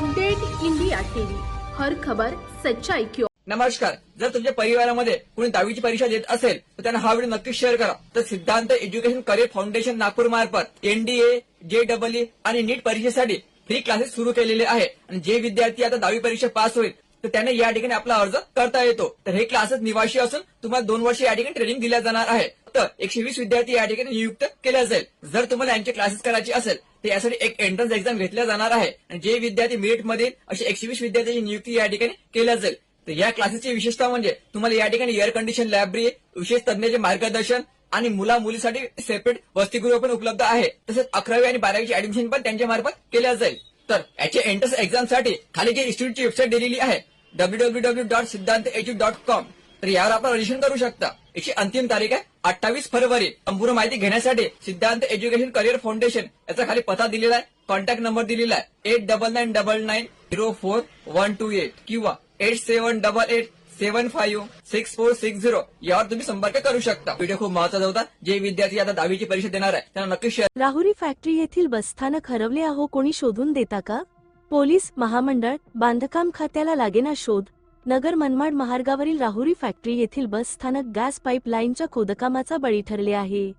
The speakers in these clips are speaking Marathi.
Update India TV. हर खबर सच्चाई क्यों. नमस्कार. जर तुमच्या परिवारामध्ये कोणी दहावीची परीक्षा देत असेल तर त्यांना हा व्हिडिओ नक्कीच शेअर करा. तर सिद्धांत एज्युकेशन करिअर फाउंडेशन नागपूर मार्फत एनडीए जे डबल आणि नीट परीक्षेसाठी फ्री क्लासेस सुरू केलेले आहे. आणि जे विद्यार्थी आता दहावी परीक्षा पास होईल तर त्यांना या ठिकाणी आपला अर्ज करता येतो. तर हे क्लासेस निवासी असून तुम्हाला दोन वर्ष या ठिकाणी ट्रेनिंग दिल्या जाणार आहे. तर एकशे वीस विद्यार्थी या ठिकाणी नियुक्त केल्या जाईल जर तुम्हाला यांचे क्लासेस करायचे असेल तर यासाठी एक एंट्रन्स एक्झाम घेतल्या जाणार आहे. आणि जे विद्यार्थी मेरिट मधील असे एकशे वीस विद्यार्थ्यांची नियुक्ती या ठिकाणी केल्या जाईल. तर या क्लासेसची विशेषता म्हणजे तुम्हाला या ठिकाणी एअर कंडिशन लायब्ररी विशेष तज्ञाचे मार्गदर्शन आणि मुला मुलीसाठी सेपरेट वसतिगृह पण उपलब्ध आहे. तसेच अकरावी आणि बारावीची ऍडमिशन पण त्यांच्या मार्फत केल्या जाईल. तर याच्या एंट्रन्स एक्झामसाठी खाली जे इन्स्टिट्यूटची वेबसाईट दिलेली आहे W W W dot Siddhant edu dot com तर यावर आपण रजिस्ट्रेशन करू शकता. याची अंतिम तारीख आहे अठ्ठावीस फरवरी. संपूर्ण माहिती घेण्यासाठी सिद्धांत एज्युकेशन करिअर फाउंडेशन याचा खाली पत्ता दिलेला आहे कॉन्टॅक्ट नंबर दिलेला आहे. Eight double nine double nine zero four one two eight किंवा eight seven double eight seven five six four six zero यावर तुम्ही संपर्क करू शकता. व्हिडिओ खूप महत्त्वाचा होता. जे विद्यार्थी आता दहावीची परीक्षा देणार आहे त्यांना नक्की शेअर राहुरी फॅक्टरी येथील बसस्थानक हरवले आहो कोणी शोधून देता का? पोलीस महामंडळ बांधकाम खात्याला लागेना शोध. नगर मनमाड महामार्गावरील राहुरी फॅक्टरी येथील बसस्थानक गॅस पाईपलाईनच्या खोदकामाचा बळी ठरले आहे.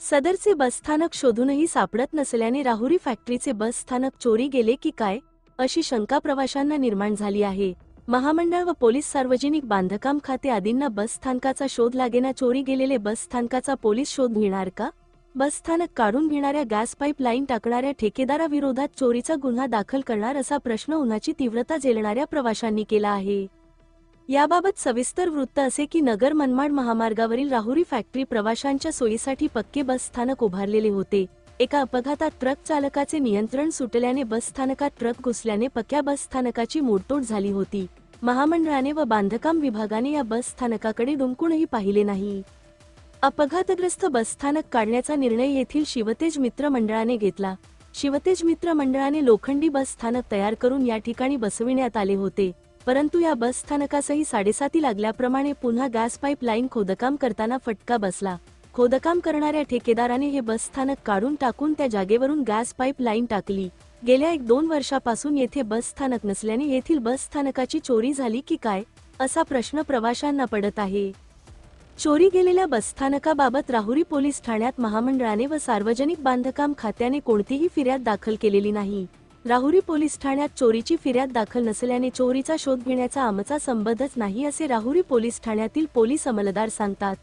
सदरचे बसस्थानक शोधूनही सापडत नसल्याने राहुरी फॅक्टरीचे बसस्थानक चोरी गेले की काय अशी शंका प्रवाशांना निर्माण झाली आहे. महामंडळ व पोलीस सार्वजनिक बांधकाम खाते आदींना बसस्थानकाचा शोध लागेना चोरी गेलेले बसस्थानकाचा पोलीस शोध घेणार का? बसस्थानक काढून घेणाऱ्या गॅस पाईप लाईन टाकणाऱ्या ठेकेदाराविरोधात चोरीचा गुन्हा दाखल करणार असा प्रश्न उन्हाची तीव्रता झेलणाऱ्या प्रवाशांनी केला आहे. याबाबत सविस्तर वृत्त असे की नगर मनमाड महामार्गावरील राहुरी फॅक्टरी प्रवाशांच्या सोयीसाठी पक्के बसस्थानक उभारलेले होते. एका अपघातात ट्रक चालकाचे नियंत्रण सुटल्याने बसस्थानकात ट्रक घुसल्याने पक्क्या बसस्थानकाची मोडतोड झाली होती. महामंडळाने व बांधकाम विभागाने या बसस्थानकाकडे दुमकूनही पाहिले नाही. अपघातग्रस्त बसस्थानक काढण्याचा निर्णय येथील शिवतेज मित्र मंडळाने घेतला. शिवतेज मित्र मंडळाने लोखंडी बसस्थानक तयार करून या ठिकाणी बसविण्यात आले होते. परंतु या बसस्थानकासही साडेसाती लागल्याप्रमाणे पुन्हा गॅस पाईप लाईन खोदकाम करताना फटका बसला. खोदकाम करणाऱ्या ठेकेदाराने हे बसस्थानक काढून टाकून त्या जागेवरून गॅस पाईप लाईन टाकली. गेल्या एक दोन वर्षापासून येथे बसस्थानक नसल्याने येथील बसस्थानकाची चोरी झाली की काय? असा प्रश्न प्रवाशांना पडत आहे. चोरी गेलेल्या बसस्थानकाबाबत राहुरी पोलीस ठाण्यात महामंडळाने व सार्वजनिक बांधकाम खात्याने कोणतीही फिर्याद दाखल केलेली नाही. राहुरी पोलीस ठाण्यात चोरीची फिर्याद दाखल नसल्याने चोरीचा शोध घेण्याचा आमचा संबंधच नाही असे राहुरी पोलीस ठाण्यातील पोलीस अंमलदार सांगतात.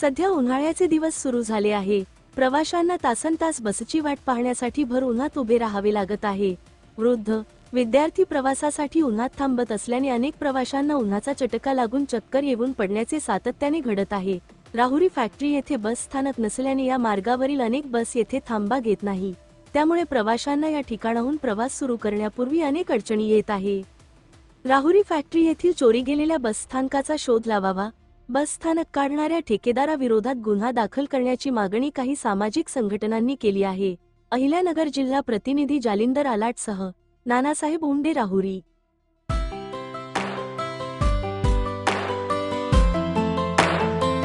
सध्या उन्हाळ्याचे दिवस सुरू झाले आहे. प्रवाशांना तासनतास बसची वाट पाहण्यासाठी भर उन्हात उभे राहावे लागत आहे. वृद्ध विद्यार्थी प्रवासासाठी उन्हात थांबत असल्याने अनेक प्रवाशांना उन्हाचा चटका लागून चक्कर येऊन पडण्याचे सातत्याने घडत आहे. राहुरी फॅक्टरी येथे बस स्थानक नसल्याने या मार्गावरील अनेक बस येथे थांबा घेत नाही. त्यामुळे प्रवाशांना या ठिकाणाहून प्रवास सुरू करण्यापूर्वी अनेक अडचणी येत आहे. राहुरी फॅक्टरी येथील चोरी गेलेल्या बसस्थानकाचा शोध लावावा. बसस्थानक काढणाऱ्या ठेकेदाराविरोधात गुन्हा दाखल करण्याची मागणी काही सामाजिक संघटनांनी केली आहे. अहिल्यानगर जिल्हा प्रतिनिधी जालिंदर आलाटसह नानासाहेब उंडे राहुरी.